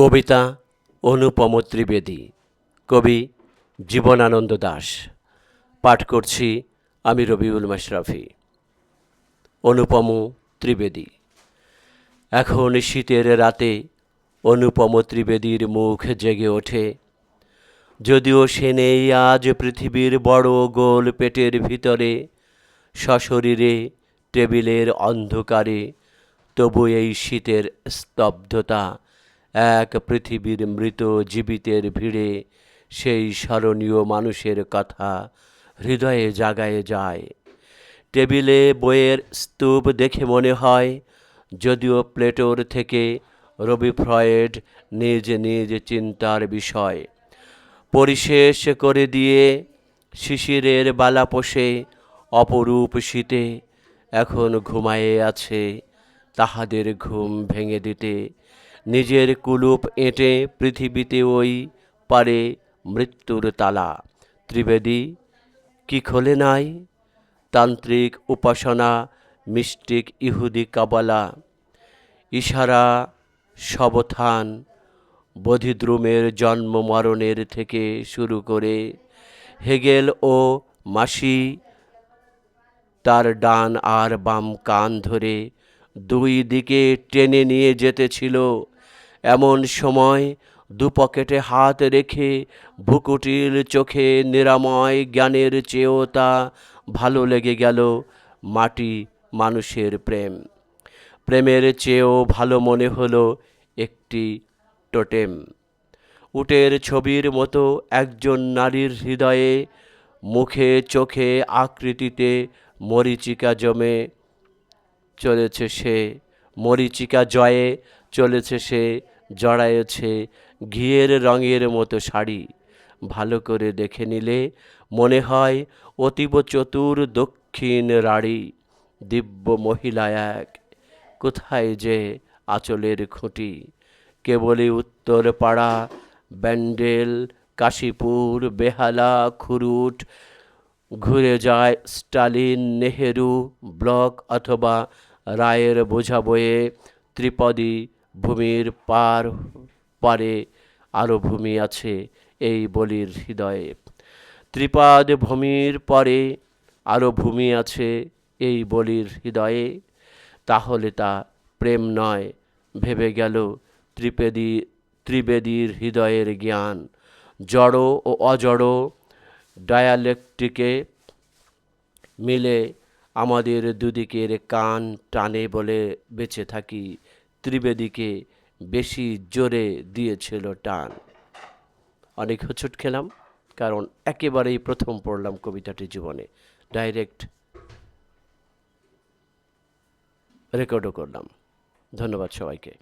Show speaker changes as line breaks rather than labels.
কবিতা অনুপম ত্রিবেদী কবি জীবনানন্দ দাস পাঠ করছি আমি রবিউল মাশরাফি। অনুপম ত্রিবেদী। এখন শীতের রাতে অনুপম ত্রিবেদীর মুখ জেগে ওঠে। যদিও সে নেই আজ পৃথিবীর বড় গোল পেটের ভিতরে, সশরীরে, টেবিলের অন্ধকারে, তবু এই শীতের স্তব্ধতা এক পৃথিবীর মৃত জীবিতের ভিড়ে সেই স্মরণীয় মানুষের কথা হৃদয়ে জাগায় যায়। টেবিলে বইয়ের স্তূপ দেখে মনে হয়, যদিও প্লেটোর থেকে রবি ফ্রয়েড নিজ নিজ চিন্তার বিষয়। পরিশেষ করে দিয়ে শিশিরের বালা পোষে অপরূপ শীতে এখন ঘুমায়ে আছে তাহাদের ঘুম ভেঙে দিতে। নিজের কুলুপ এঁটে পৃথিবীতে ওই পারে মৃত্যুর তালা। ত্রিবেদী, কি খোলে নাই? তান্ত্রিক উপাসনা, মিষ্টিক ইহুদি কাবালা। ইশারা, সবথান, বোধিদ্রুমের জন্ম মরণের থেকে শুরু করে হেগেল ও মাসি, তার ডান আর বাম কান ধরে দুই দিকে টেনে নিয়ে যেতেছিল এমন সময় দু পকেটে হাত রেখে ভুকুটির চোখে নিরাময় জ্ঞানের চেয়েও তা ভালো লেগে গেল মাটি মানুষের প্রেম। প্রেমের চেয়েও ভালো মনে হলো একটি টোটেম। উটের ছবির মতো একজন নারীর হৃদয়ে, মুখে চোখে আকৃতিতে মরিচিকা জমে চলেছে সে, মরিচিকা জয়ে চলেছে সে জড়ায়েছে ঘিয়ের রঙের মতো শাড়ি। ভালো করে দেখে নিলে মনে হয় অতীব চতুর দক্ষিণ রাড়ি। দিব্য মহিলা এক, কোথায় যে আঁচলের খুঁটি। কেবলই উত্তর পাড়া ব্যান্ডেল, কাশীপুর, বেহালা, খুরুট, ঘুরে যায় স্টালিন, নেহেরু ব্লক অথবা রায়ের বোঝা বয়ে ত্রিপদী ভূমির পার পারে আরও ভূমি আছে এই বলির হৃদয়ে। ত্রিপাদ ভূমির পরে আরও ভূমি আছে এই বলির হৃদয়ে। তাহলে তা প্রেম নয়, ভেবে গেল ত্রিপেদী, ত্রিবেদীর হৃদয়ের জ্ঞান। জড় ও অজড় ডায়ালেকটিকে মিলে আমাদের দুদিকের কান টানে বলে বেঁচে থাকি। ত্রিবেদীকে বেশি জোরে দিয়েছিল টান। অনেক হোঁচট খেলাম, কারণ একেবারেই প্রথম পড়লাম কবিতাটি জীবনে। ডাইরেক্ট রেকর্ডও করলাম। ধন্যবাদ সবাইকে।